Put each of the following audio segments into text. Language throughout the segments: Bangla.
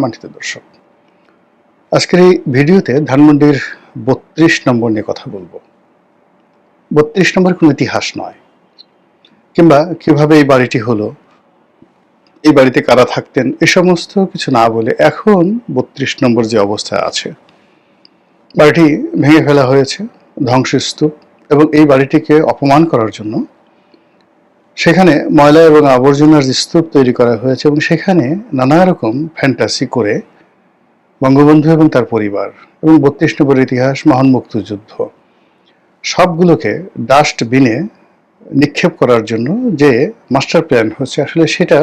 সম্মানিত দর্শক, আজকের এই ভিডিওতে ধানমন্ডির বত্রিশ নম্বর নিয়ে কথা বলব। বত্রিশ নম্বর কোনো ইতিহাস নয়, কিংবা কীভাবে এই বাড়িটি হলো, এই বাড়িতে কারা থাকতেন, এ সমস্ত কিছু না বলে এখন বত্রিশ নম্বর যে অবস্থা আছে, বাড়িটি ভেঙে ফেলা হয়েছে, ধ্বংসস্তূপ, এবং এই বাড়িটিকে অপমান করার জন্য সেখানে ময়লা এবং আবর্জনার যে স্তূপ তৈরি করা হয়েছে এবং সেখানে নানা রকম ফ্যান্টাসি করে বঙ্গবন্ধু এবং তার পরিবার এবং বত্রিশ নম্বরের ইতিহাস, মহান মুক্তিযুদ্ধ, সবগুলোকে ডাস্টবিনে নিক্ষেপ করার জন্য যে মাস্টার প্ল্যান হচ্ছে, আসলে সেটা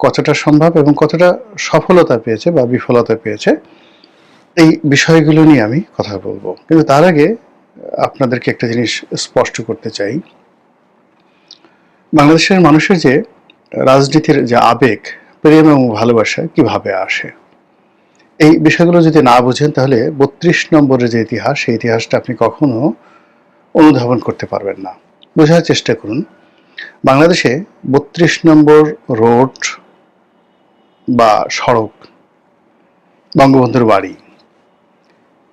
কতটা সম্ভব এবং কতটা সফলতা পেয়েছে বা বিফলতা পেয়েছে, এই বিষয়গুলো নিয়ে আমি কথা বলব। কিন্তু তার আগে আপনাদেরকে একটা জিনিস স্পষ্ট করতে চাই। বাংলাদেশের মানুষের যে রাজনীতির যে আবেগ, প্রেম এবং ভালোবাসা কীভাবে আসে? এই বিষয়গুলো যদি না বুঝেন, তাহলে বত্রিশ নম্বরের যে ইতিহাস, সেই ইতিহাসটা আপনি কখনো অনুধাবন করতে পারবেন না। বোঝার চেষ্টা করুন, বাংলাদেশে বত্রিশ নম্বর রোড বা সড়ক, বঙ্গবন্ধুর বাড়ি,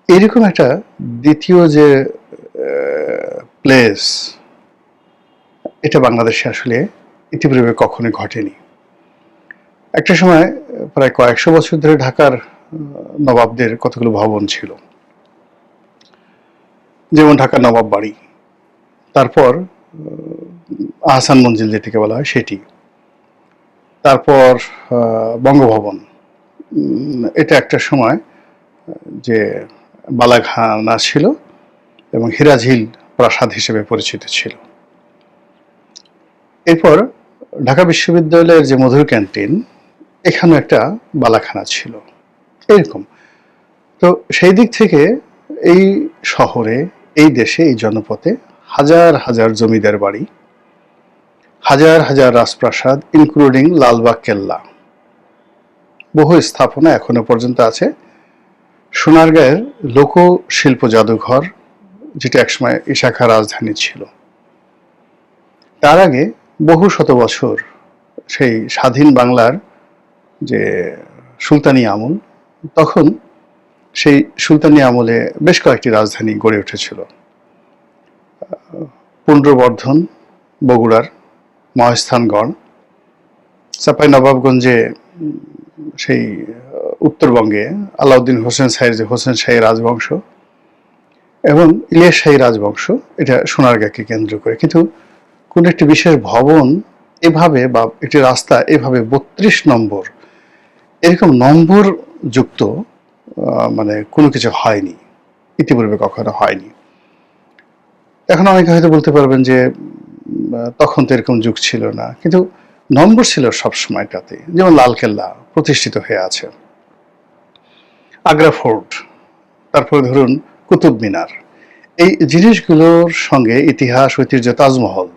এরকম একটা দ্বিতীয় যে প্লেস এটা বাংলাদেশে আসলে ইতিপূর্বে কখনোই ঘটেনি। একটা সময়, প্রায় কয়েকশো বছর ধরে ঢাকার নবাবদের কতগুলো ভবন ছিল। যেমন ঢাকা নবাব বাড়ি, তারপর আহসান মঞ্জিল যেটিকে বলা হয়, সেটি। তারপর বঙ্গভবন। এটা একটা সময়, যে বালাঘানা ছিল এবং হিরাঝিল প্রাসাদ হিসেবে পরিচিত ছিল। এরপর ঢাকা বিশ্ববিদ্যালয়ের যে মধুর ক্যান্টিন এখানে একটা বালাখানা ছিল। এরকম। তো সেই দিক থেকে এই শহরে, এই দেশে, এই জনপথে হাজার হাজার জমিদার বাড়ি, হাজার হাজার রাজপ্রাসাদ ইনক্লুডিং লালবাগ কেল্লা। বহু স্থাপনা এখনও পর্যন্ত আছে। সোনারগাঁয়ের লোকশিল্প জাদুঘর, যেটা একসময় ইশাখা রাজধানী ছিল। তার আগে বহু শত বছর সেই স্বাধীন বাংলার যে সুলতানি আমল, তখন সেই সুলতানি আমলে বেশ কয়েকটি রাজধানী গড়ে উঠেছিল। পুণ্ড্রবর্ধন বগুড়ার মহেস্থানগড় চাপাই নবাবগঞ্জে সেই উত্তরবঙ্গে আলাউদ্দিন হোসেন শাহের যে হোসেন শাহী রাজবংশ এবং ইলিয়াস রাজবংশ, এটা সোনারগাঁকে কেন্দ্র করে। কিন্তু কোন একটি বিশেষ ভবন এভাবে বা একটি রাস্তা এভাবে বত্রিশ নম্বর, এরকম নম্বর যুক্ত মানে কোনো কিছু হয়নি, ইতিপূর্বে কখনো হয়নি। এখন অনেকে হয়তো বলতে পারবেন যে তখন তো এরকম যুগ ছিল না, কিন্তু নম্বর ছিল সব সময়টাতে, যেমন লালকেল্লা প্রতিষ্ঠিত হয়ে আছে। আগ্রা ফোর্ট, তারপরে ধরুন কুতুব মিনার এই জিনিসগুলোর সঙ্গে ইতিহাস, ঐতিহ্য, তাজমহল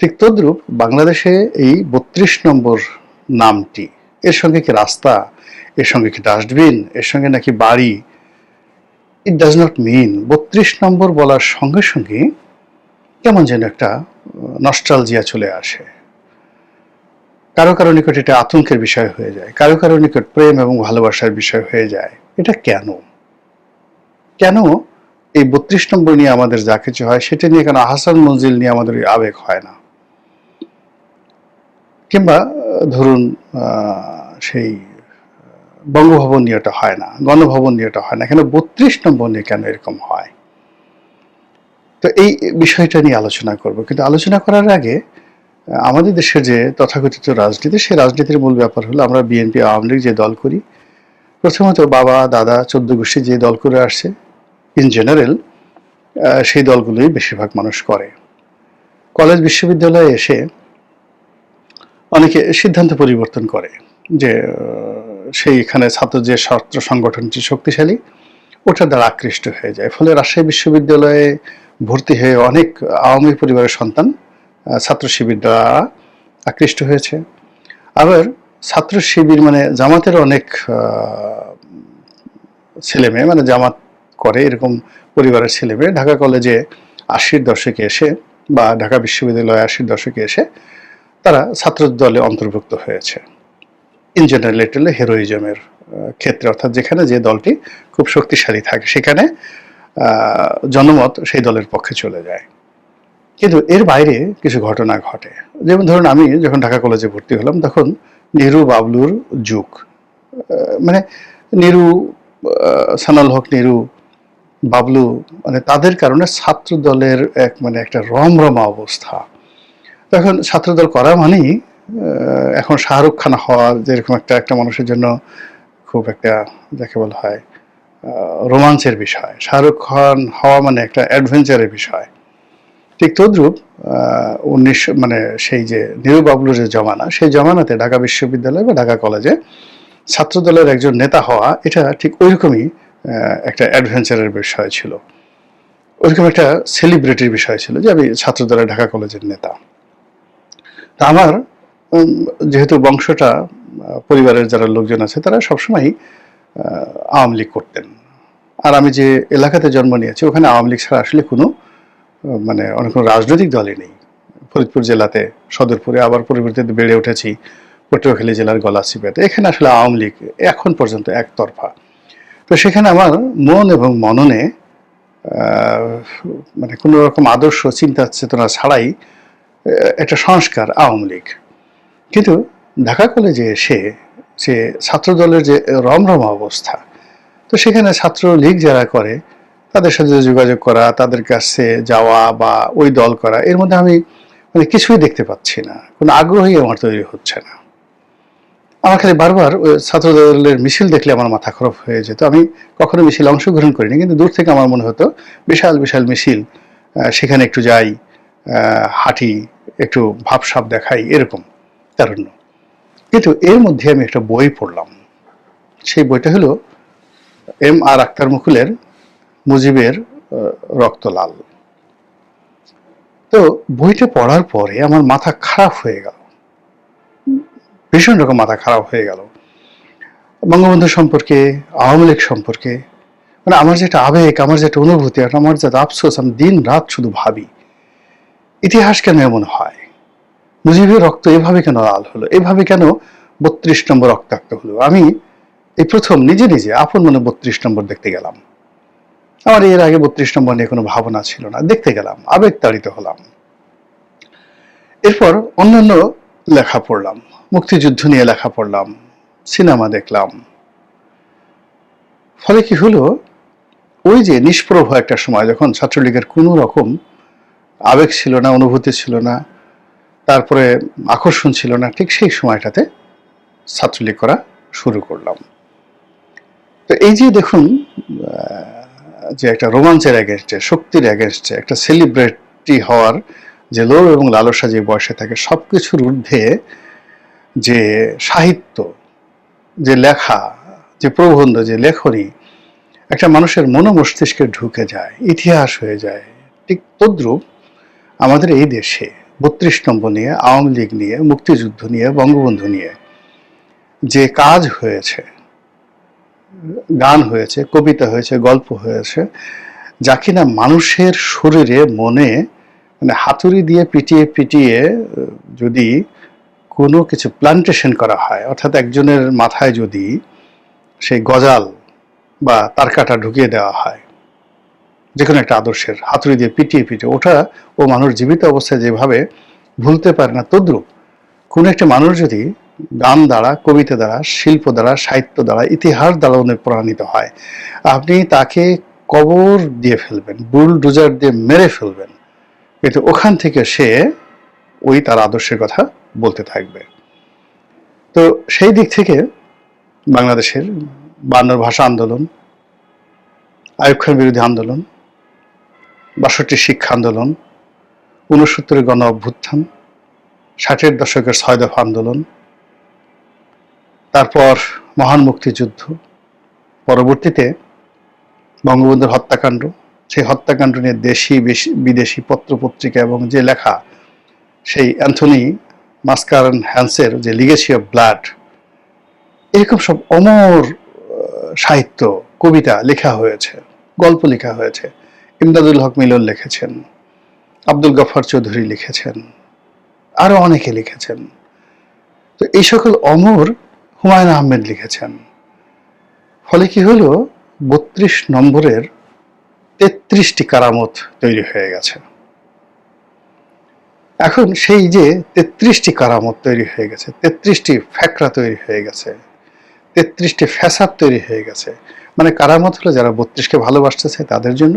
ঠিক তদ্রূপ বাংলাদেশে এই বত্রিশ নম্বর নামটি, এর সঙ্গে কি রাস্তা, এর সঙ্গে কি ডাস্টবিন, এর সঙ্গে নাকি বাড়ি ইট ডাজ নট মিন বত্রিশ নম্বর বলার সঙ্গে সঙ্গে কেমন যেন একটা নস্টালজিয়া চলে আসে। কারও কারও নিকট এটা আতঙ্কের বিষয় হয়ে যায়, কারও কারও নিকট প্রেম এবং ভালোবাসার বিষয় হয়ে যায়, এটা কেন? কেন এই বত্রিশ নম্বর নিয়ে আমাদের যা কিছু হয়, সেটা নিয়ে কেন আহসান মঞ্জিল নিয়ে আমাদের আবেগ হয় না? কিংবা ধরুন সেই বঙ্গভবন নিয়েটা হয় না, গণভবন নিয়েটা হয় না, কেন বত্রিশ নম্বর নিয়ে কেন এরকম হয়? তো এই বিষয়টা নিয়ে আলোচনা করব। কিন্তু আলোচনা করার আগে আমাদের দেশের যে তথাকথিত রাজনীতি, সেই রাজনীতির মূল ব্যাপার হলো আমরা বিএনপি, আওয়ামী লীগ যে দল করি, প্রথমত বাবা, দাদা, চোদ্দ গোষ্ঠী যে দল করে আসছে, ইন জেনারেল সেই দলগুলোই বেশিরভাগ মানুষ করে। কলেজ, বিশ্ববিদ্যালয়ে এসে অনেকে সিদ্ধান্ত পরিবর্তন করে যে সেইখানে ছাত্র যে ছাত্র সংগঠনটি শক্তিশালী ওটার দ্বারা আকৃষ্ট হয়ে যায়। ফলে রাজশাহী বিশ্ববিদ্যালয়ে ভর্তি হয়ে অনেক আওয়ামী পরিবারের সন্তান ছাত্র শিবির দ্বারা আকৃষ্ট হয়েছে। আবার ছাত্র শিবির মানে জামাতের অনেক ছেলে মেয়ে মানে জামাত করে এরকম পরিবারের ছেলে মেয়ে। ঢাকা কলেজে আশির দশকে এসে বা ঢাকা বিশ্ববিদ্যালয়ে আশির দশকে এসে তারা ছাত্র দলে অন্তর্ভুক্ত হয়েছে। ইন জেনারেল এটা হলো হেরোইজমের ক্ষেত্রে, অর্থাৎ যেখানে যে দলটি খুব শক্তিশালী থাকে, সেখানে জনমত সেই দলের পক্ষে চলে যায়। কিন্তু এর বাইরে কিছু ঘটনা ঘটে। যেমন ধরুন, আমি যখন ঢাকা কলেজে ভর্তি হলাম, তখন নেহরু বাবলুর যুগ। মানে নেহরু সানাল হক নেহরু বাবলু মানে তাদের কারণে ছাত্র দলের এক মানে একটা রমরমা অবস্থা। তখন ছাত্রদল করা মানেই এখন শাহরুখ খান হওয়ার যেরকম একটা একটা মানুষের জন্য খুব একটা যাকে বলা হয় রোমাঞ্চের বিষয়। শাহরুখ খান হওয়া মানে একটা অ্যাডভেঞ্চারের বিষয়। ঠিক তদ্রূপ উনিশ মানে সেই যে নিরু বাবলুর যে জমানা, সেই জমানাতে ঢাকা বিশ্ববিদ্যালয় বা ঢাকা কলেজে ছাত্রদলের একজন নেতা হওয়া, এটা ঠিক ওইরকমই একটা অ্যাডভেঞ্চারের বিষয় ছিল। ওইরকম একটা সেলিব্রিটির বিষয় ছিল যে আমি ছাত্রদলের ঢাকা কলেজের নেতা। তা আমার যেহেতু বংশটা পরিবারের যারা লোকজন আছে, তারা সবসময় আওয়ামী লীগ করতেন। আর আমি যে এলাকাতে জন্ম নিয়েছি, ওখানে আওয়ামী লীগ ছাড়া আসলে কোনো মানে অনেক কোনো রাজনৈতিক দলই নেই। ফরিদপুর জেলাতে, সদরপুরে আবার পরিবর্তিত বেড়ে উঠেছি, পটুয়াখালী জেলার গলাচিপাতে এখানে আসলে আওয়ামী লীগ এখন পর্যন্ত একতরফা। তো সেখানে আমার মন এবং মননে মানে কোনো রকম আদর্শ, চিন্তা, চেতনা ছাড়াই একটা সংস্কার আওয়ামী লীগ। কিন্তু ঢাকা কলেজে এসে যে ছাত্রদলের যে রমরমা অবস্থা, তো সেখানে ছাত্র লীগ যারা করে, তাদের সাথে যোগাযোগ করা, তাদের কাছে যাওয়া বা ওই দল করা, এর মধ্যে আমি মানে কিছুই দেখতে পাচ্ছি না। কোনো আগ্রহই আমার তৈরি হচ্ছে না। আমার খালি বারবার ওই ছাত্র দলের মিছিল দেখলে আমার মাথা খারাপ হয়ে যেত। আমি কখনো মিছিল অংশগ্রহণ করিনি, কিন্তু দূর থেকে আমার মনে হতো, বিশাল বিশাল মিছিল সেখানে একটু যাই হাঁটি একটু ভাবসাব দেখাই এরকম তারুণ্য। কিন্তু এর মধ্যে আমি একটা বই পড়লাম। সেই বইটা হলো এম আর আক্তার মুকুলের মুজিবের আহ, রক্ত লাল তো বইটা পড়ার পরে আমার মাথা খারাপ হয়ে গেল। ভীষণ রকম মাথা খারাপ হয়ে গেল। বঙ্গবন্ধু সম্পর্কে আওয়ামী লীগ সম্পর্কে মানে আমার যেটা আবেগ আমার যেটা অনুভূতি আর আমার যেটা আফসোস আমি দিন রাত শুধু ভাবি। ইতিহাস কেন এমন হয়? মুজিবের রক্ত এভাবে কেন লাল হলো? এভাবে কেন বত্রিশ নম্বর রক্তাক্ত হলো? আমি এই প্রথম নিজে নিজে আপন মনে বত্রিশ নম্বর দেখতে গেলাম। আমার এর আগে বত্রিশ নম্বর নিয়ে কোনো ভাবনা ছিল না। দেখতে গেলাম আবেগ তাড়িত হলাম। এরপর অন্যান্য লেখা পড়লাম, মুক্তিযুদ্ধ নিয়ে লেখা পড়লাম, সিনেমা দেখলাম। ফলে কি হলো? ওই যে নিষ্প্রভ একটা সময়, যখন ছাত্রলীগের কোনো রকম আবেগ ছিল না, অনুভূতি ছিল না, তারপরে আকর্ষণ ছিল না, ঠিক সেই সময়টাতে ছাত্রলীগ করা শুরু করলাম। তো এই যে দেখুন যে একটা রোমাঞ্চের অ্যাগেনস্টে শক্তির অ্যাগেনস্টে একটা সেলিব্রিটি হওয়ার যে লোভ এবং লালসা যে বয়সে থাকে সব কিছুর ঊর্ধ্বে যে সাহিত্য, যে লেখা, যে প্রবন্ধ, যে লেখনী, একটা মানুষের মনোমস্তিষ্কে ঢুকে যায়, ইতিহাস হয়ে যায়, ঠিক তদ্রূপ আমাদের এই দেশে বত্রিশ নম্বর নিয়ে, আওয়ামী লীগ নিয়ে, মুক্তিযুদ্ধ নিয়ে, বঙ্গবন্ধু নিয়ে যে কাজ হয়েছে, গান হয়েছে, কবিতা হয়েছে, গল্প হয়েছে, যা কিনা মানুষের শরীরে, মনে মানে হাতুড়ি দিয়ে পিটিয়ে পিটিয়ে, যদি কোনো কিছু প্লান্টেশন করা হয়, অর্থাৎ একজনের মাথায় যদি সেই গজাল বা তার কাটা ঢুকিয়ে দেওয়া হয় যে কোনো একটা আদর্শের হাতুড়ি দিয়ে পিটিয়ে পিটিয়ে ওটা ও মানুষ জীবিত অবস্থায় যেভাবে ভুলতে পারে না তদ্রূপ, কোনো একটা মানুষ যদি গান দ্বারা, কবিতা দ্বারা, শিল্প দ্বারা, সাহিত্য দ্বারা, ইতিহাস দ্বারা অনুপ্রাণিত হয়, আপনি তাকে কবর দিয়ে ফেলবেন, বুলডোজার দিয়ে মেরে ফেলবেন, কিন্তু ওখান থেকে সে ওই তার আদর্শের কথা বলতে থাকবে। তো সেই দিক থেকে বাংলাদেশের বান্নর ভাষা আন্দোলন, আয়ুব বিরোধী আন্দোলন বাষট্টি শিক্ষা আন্দোলন ঊনসত্তরের গণ অভ্যুত্থান, ষাটের দশকের ছয় দফা আন্দোলন, তারপর মহান মুক্তিযুদ্ধ, পরবর্তীতে বঙ্গবন্ধুর হত্যাকাণ্ড। সেই হত্যাকাণ্ড নিয়ে দেশি বিদেশি পত্রপত্রিকা এবং যে লেখা, সেই অ্যান্থনি মাস্কারন হ্যান্সের যে লিগেসি অফ ব্লাড, এরকম সব অমর সাহিত্য, কবিতা লেখা হয়েছে, গল্প লেখা হয়েছে। ইমদাদুল হক মিলন লিখেছেন, আব্দুল গফর চৌধুরী লিখেছেন, আরও অনেকে লিখেছেন। তো এই সকল অমর হুমায়ুন আহমেদ লিখেছেন। ফলে কি হলো? বত্রিশ নম্বরের তেত্রিশটি কারামত তৈরি হয়ে গেছে। এখন সেই যে তেত্রিশটি কারামত তৈরি হয়ে গেছে, তেত্রিশটি ফ্যাকরা তৈরি হয়ে গেছে, তেত্রিশটি ফ্যাসাদ তৈরি হয়ে গেছে মানে কারামত হলো যারা বত্রিশকে ভালোবাসতেছে তাদের জন্য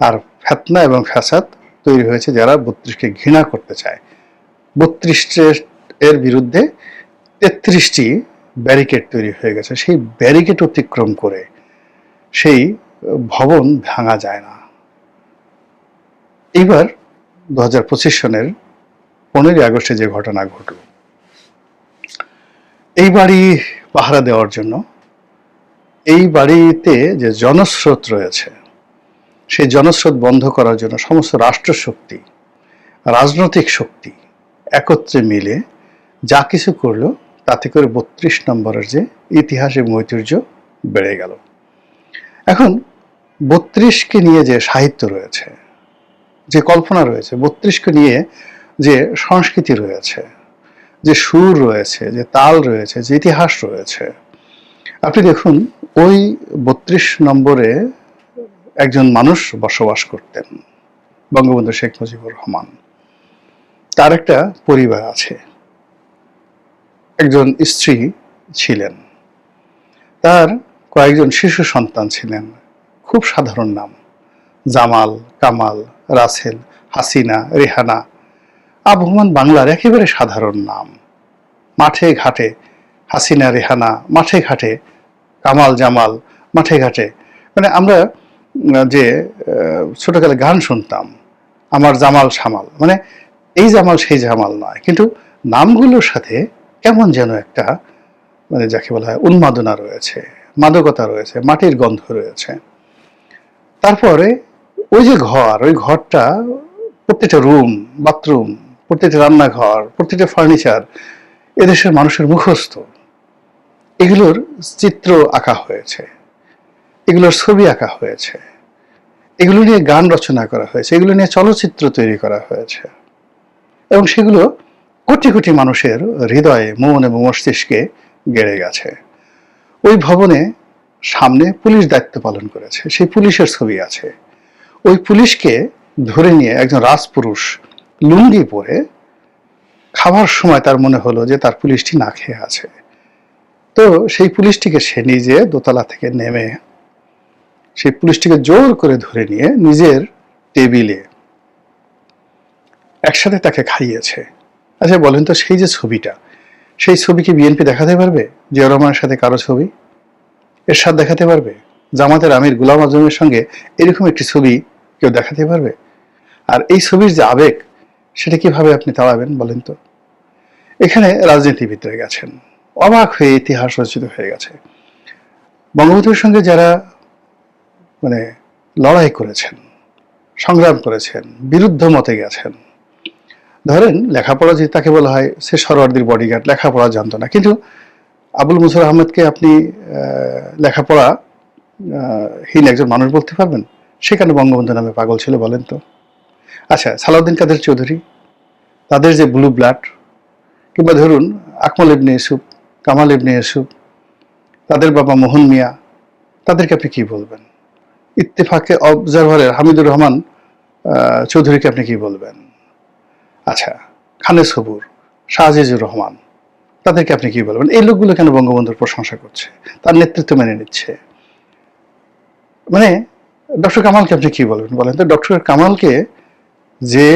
আর ফ্যাতনা এবং ফ্যাসাদ তৈরি হয়েছে যারা বত্রিশকে ঘৃণা করতে চায়। বত্রিশ এর বিরুদ্ধে তেত্রিশটি ব্যারিকেড তৈরি হয়ে গেছে। সেই ব্যারিকেড অতিক্রম করে সেই ভবন ভাঙা যায় না। এইবার দু হাজার পঁচিশ সনের পনেরোই আগস্টে যে ঘটনা ঘটল, এই বাড়ি পাহারা দেওয়ার জন্য, এই বাড়িতে যে জনস্রোত রয়েছে সেই জনস্রোত বন্ধ করার জন্য সমস্ত রাষ্ট্রশক্তি, রাজনৈতিক শক্তি একত্রে মিলে যা কিছু করল, তাতে করে বত্রিশ নম্বরের যে ইতিহাসে ঐতিহ্য বেড়ে গেল। এখন বত্রিশকে নিয়ে যে সাহিত্য রয়েছে, যে কল্পনা রয়েছে, বত্রিশকে নিয়ে যে সংস্কৃতি রয়েছে, যে সুর রয়েছে, যে তাল রয়েছে, যে ইতিহাস রয়েছে, আপনি দেখুন ওই বত্রিশ নম্বরে একজন মানুষ বসবাস করতেন, বঙ্গবন্ধু শেখ মুজিবুর রহমান। তার একটা পরিবার আছে। একজন স্ত্রী ছিলেন। তার কয়েকজন শিশু সন্তান ছিলেন। খুব সাধারণ নাম। জামাল, কামাল, রাসেল, হাসিনা, রেহানা। আবহমান বাংলার একেবারে সাধারণ নাম। মাঠে ঘাটে হাসিনা, রেহানা, মাঠে ঘাটে কামাল, জামাল, মাঠে ঘাটে। মানে আমরা যে ছোটকালে গান শুনতাম, আমার জামাল সামাল। মানে এই জামাল সেই জামাল নয়। কিন্তু নামগুলোর সাথে কেমন যেন একটা মানে যাকে বলা হয় উন্মাদনা রয়েছে, মাদকতা রয়েছে, মাটির গন্ধ রয়েছে। তারপরে ওই যে ঘর, ওই ঘরটা প্রত্যেকটা রুম, বাথরুম, প্রত্যেকটা রান্নাঘর, প্রত্যেকটা ফার্নিচার এদেশের মানুষের মুখস্থ। এগুলোর চিত্র আঁকা হয়েছে। এগুলোর ছবি আঁকা হয়েছে। এগুলো নিয়ে গান রচনা করা হয়েছে, এগুলো নিয়ে চলচ্চিত্র তৈরি করা হয়েছে। এবং সেগুলো কোটি কোটি মানুষের হৃদয়ে, মন এবং মস্তিষ্কে গেড়ে গেছে। ওই ভবনে সামনে পুলিশ দায়িত্ব পালন করেছে, সেই পুলিশের ছবি আছে। ওই পুলিশকে ধরে নিয়ে একজন রাজপুরুষ লুঙ্গি পরে খাবার সময় তার মনে হলো যে তার পুলিশটি না খেয়ে আছে। তো সেই পুলিশটিকে সে নিজে দোতলা থেকে নেমে সেই পুলিশটিকে জোর করে ধরে নিয়ে নিজের টেবিলে একসাথে তাকে খাইয়েছে। আচ্ছা বলেন তো সেই যে ছবিটা, সেই ছবি কি বিএনপি দেখাতে পারবে? জিয়া রহমানের সাথে কারও ছবি? এর সাথে দেখাতে পারবে? জামাতের আমির গুলাম আজমের সঙ্গে এরকম একটি ছবি কেউ দেখাতে পারবে? আর এই ছবির যে আবেগ, সেটা কীভাবে আপনি তাড়াবেন বলেন তো? এখানে রাজনীতিবিদরা গেছেন, অবাক হয়ে ইতিহাস রচিত হয়ে গেছে। বঙ্গবন্ধুর সঙ্গে যারা মানে লড়াই করেছেন, সংগ্রাম করেছেন, বিরুদ্ধ মতে গেছেন। ধরেন লেখাপড়া যে তাকে বলা হয় সে সরওয়ার্দির বডিগার্ড লেখাপড়া জানতো না। কিন্তু আবুল মুসুর আহমেদকে আপনি লেখাপড়া হীন একজন মানুষ বলতে পারবেন? সেখানে বঙ্গবন্ধু নামে পাগল ছিল বলেন তো? আচ্ছা সালাউদ্দিন কাদের চৌধুরী, তাদের যে ব্লু ব্লাড কিংবা ধরুন আকমল ইবনে ইউসুফ, কামাল ইবনে ইউসুফ, তাদের বাবা মোহন মিয়া, তাদেরকে আপনি কী বলবেন? ইত্তেফাকে অবজারভারের হামিদুর রহমান চৌধুরীকে আপনি কি বলবেন? আচ্ছা খানে সবুর শাহজিজুর রহমান, তাদেরকে আপনি কি বলবেন? এই লোকগুলো কেন বঙ্গবন্ধুর প্রশংসা করছে? তার নেতৃত্ব মেনে নিচ্ছে। মানে ডক্টর কামালকে আপনি কি বলবেন বলেন তো? ডক্টর কামালকে যে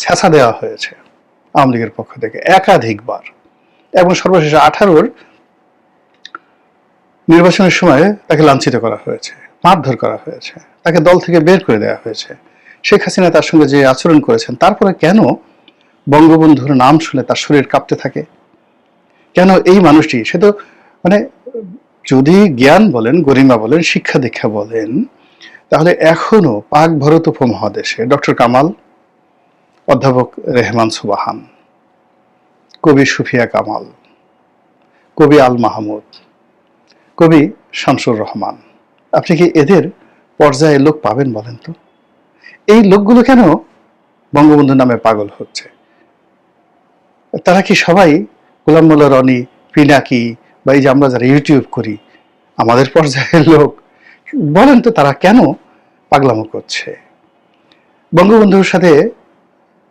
ছেঁচা দেওয়া হয়েছে আওয়ামী লীগের পক্ষ থেকে একাধিকবার, এবং সর্বশেষ আঠারোর নির্বাচনের সময় তাকে লাঞ্ছিত করা হয়েছে। মারধর করা হয়েছে, তাকে দল থেকে বের করে দেওয়া হয়েছে। শেখ হাসিনা তার সঙ্গে যে আচরণ করেছেন, তারপরে কেন বঙ্গবন্ধুর নাম শুনে তার শরীর কাঁপতে থাকে? কেন এই মানুষটি, সে তো মানে যদি জ্ঞান বলেন, গরিমা বলেন, শিক্ষা দীক্ষা বলেন, তাহলে এখনও পাক ভারত উপমহাদেশে ডক্টর কামাল, অধ্যাপক রেহমান সুবাহান, কবি সুফিয়া কামাল, কবি আল মাহমুদ, কবি শামসুর রহমান। আপনি কি এদের পর্যায়ে লোক পাবেন বলেন তো? এই লোকগুলো কেন বঙ্গবন্ধু নামে পাগল হচ্ছে? তারা কি সবাই গোলাম মোল্লা, রনি, পিনাকি বা এই যে আমরা যারা ইউটিউব করি, আমাদের পর্যায়ের লোক, বলেন তো তারা কেন পাগলামো করছে? বঙ্গবন্ধুর সাথে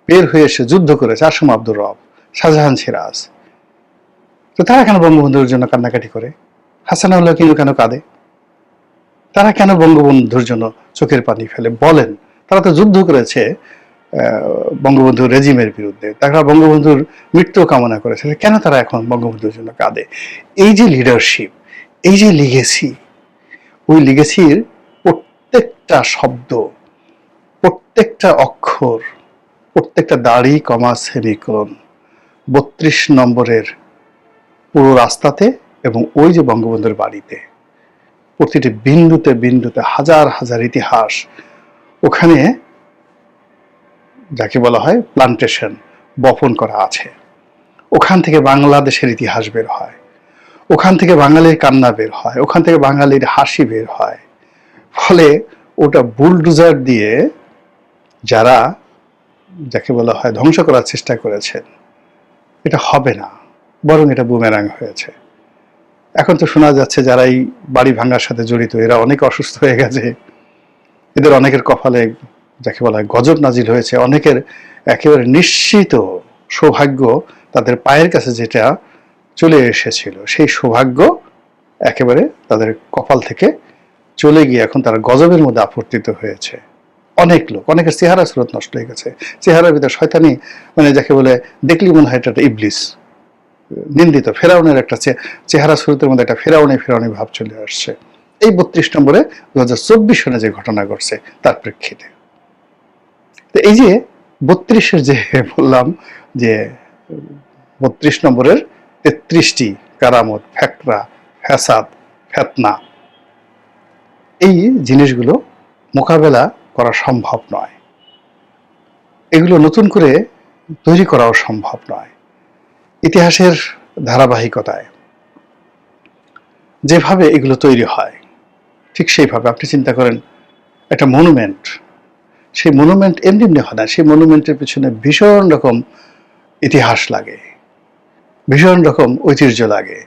বের হয়ে এসে যুদ্ধ করেছে আসম আব্দুর রব, শাহজাহান সিরাজ। তো তারা কেন বঙ্গবন্ধুর জন্য কান্নাকাটি করে? হাসানুল্লাহ কিনু কেন কাঁদে? তারা কেন বঙ্গবন্ধুর জন্য চোখের পানি ফেলে? বলেন তারা তো যুদ্ধ করেছে আহ, বঙ্গবন্ধু রেজিমের বিরুদ্ধে। তারা বঙ্গবন্ধুর মৃত্যু কামনা করেছে। কেন তারা এখন বঙ্গবন্ধুর জন্য কাঁদে? এই যে লিডারশিপ এই যে লিগেসি ওই লিগেসির প্রত্যেকটা শব্দ প্রত্যেকটা অক্ষর প্রত্যেকটা দাড়ি কমা সেমিকোলন বত্রিশ নম্বরের পুরো রাস্তাতে এবং ওই যে বঙ্গবন্ধুর বাড়িতে প্রতিটি বিন্দুতে বিন্দুতে হাজার হাজার ইতিহাস। ওখানে যাকে বলা হয় প্লান্টেশন বপন করা আছে। ওখান থেকে বাংলাদেশের ইতিহাস বের হয়। ওখান থেকে বাঙালির কান্না বের হয়। ওখান থেকে বাঙালির হাসি বের হয়। ফলে ওটা বুলডুজার দিয়ে যারা যাকে বলা হয় ধ্বংস করার চেষ্টা করেছেন, এটা হবে না, বরং এটা বুমেরাং হয়েছে। এখন তো শোনা যাচ্ছে যারা এই বাড়ি ভাঙার সাথে জড়িত, এরা অনেক অসুস্থ হয়ে গেছে। এদের অনেকের কপালে যাকে বলা হয় গজব নাজিল হয়েছে। অনেকের একেবারে নিশ্চিত সৌভাগ্য তাদের পায়ের কাছে যেটা চলে এসেছিল, সেই সৌভাগ্য একেবারে তাদের কপাল থেকে চলে গিয়ে এখন তারা গজবের মধ্যে আপর্তিত হয়েছে। অনেক লোক, অনেকের চেহারা স্রোত নষ্ট হয়ে গেছে। চেহারার ভিতরে শয়তানি মানে যাকে বলে দেখলি মনে হয় এটা ইবলিস। নিন্দিত, ফেরাউনের একটা চেহারা স্রোতের মধ্যে একটা ফেরাউনি ফেরাউনি ভাব চলে আসছে। এই বত্রিশ নম্বরে দু হাজার চব্বিশ সনে যে ঘটনা ঘটছে, তার প্রেক্ষিতে। এই যে বত্রিশের যে বললাম যে বত্রিশ নম্বরের তেত্রিশটি কারামত, ফ্যাকরা, ফ্যাসাদ, ফেতনা, এই জিনিসগুলো মোকাবেলা করা সম্ভব নয়। এগুলো নতুন করে তৈরি করাও সম্ভব নয়। ইতিহাসের ধারাবাহিকতায়। যেভাবে এগুলো তৈরি হয়, ঠিক সেইভাবে আপনি চিন্তা করেন, একটা মনুমেন্ট, সেই মনুমেন্ট এমনি এমনি হয় না, সেই মনুমেন্টের পিছনে ভীষণ রকম ইতিহাস লাগে, ভীষণ রকম ঐতিহ্য লাগে,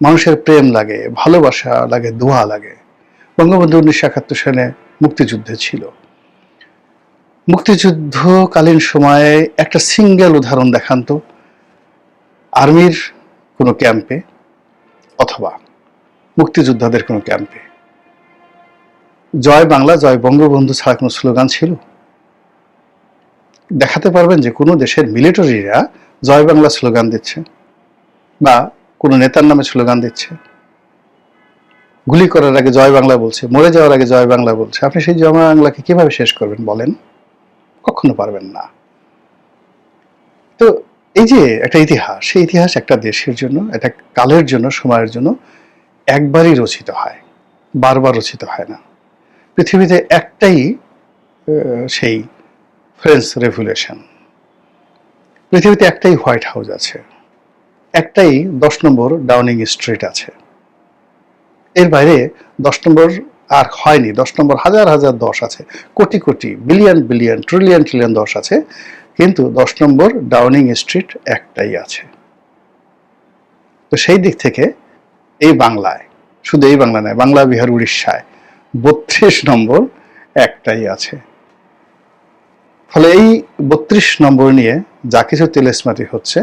মানুষের প্রেম লাগে, ভালোবাসা লাগে, দোয়া লাগে। বঙ্গবন্ধু উনিশশো একাত্তর সালে মুক্তিযুদ্ধে ছিল। মুক্তিযুদ্ধকালীন সময়ে একটা সিঙ্গেল উদাহরণ দেখান তো। আর্মির কোনো ক্যাম্পে অথবা মুক্তিযোদ্ধাদের কোনো ক্যাম্পে। জয় বাংলা, জয় বঙ্গবন্ধু ছাড়া কোনো স্লোগান ছিল? দেখাতে পারবেন যে কোনো দেশের মিলিটারিরা জয় বাংলা স্লোগান দিচ্ছে বা কোনো নেতার নামে স্লোগান দিচ্ছে। গুলি করার আগে জয় বাংলা বলছে, মরে যাওয়ার আগে জয় বাংলা বলছে। আপনি সেই জয় বাংলাকে কীভাবে শেষ করবেন বলেন? কখনো পারবেন না। তো এই যে একটা ইতিহাস, সেই ইতিহাস একটা দেশের জন্য, একটা কালের জন্য, সময়ের জন্য একবারই রচিত হয়, বারবার রচিত হয় না। পৃথিবীতে একটাই সেই ফ্রেঞ্চ রেভুলেশন পৃথিবীতে একটাই হোয়াইট হাউস আছে, একটাই দশ নম্বর ডাউনিং স্ট্রিট আছে। এর বাইরে দশ নম্বর আর হয়নি, দশ নম্বর হাজার হাজার দশ আছে, crore crore billion billion trillion trillion দশ আছে। কিন্তু দশ নম্বর ডাউনিং স্ট্রিট একটাই আছে। তো সেই দিক থেকে এই বাংলায়, শুধু এই বাংলা নয়, বাংলা, বিহার, উড়িষ্যায় বত্রিশ নম্বর একটাই আছে। ফলে এই বত্রিশ নম্বর নিয়ে যা কিছু তেলেসমাতি হচ্ছে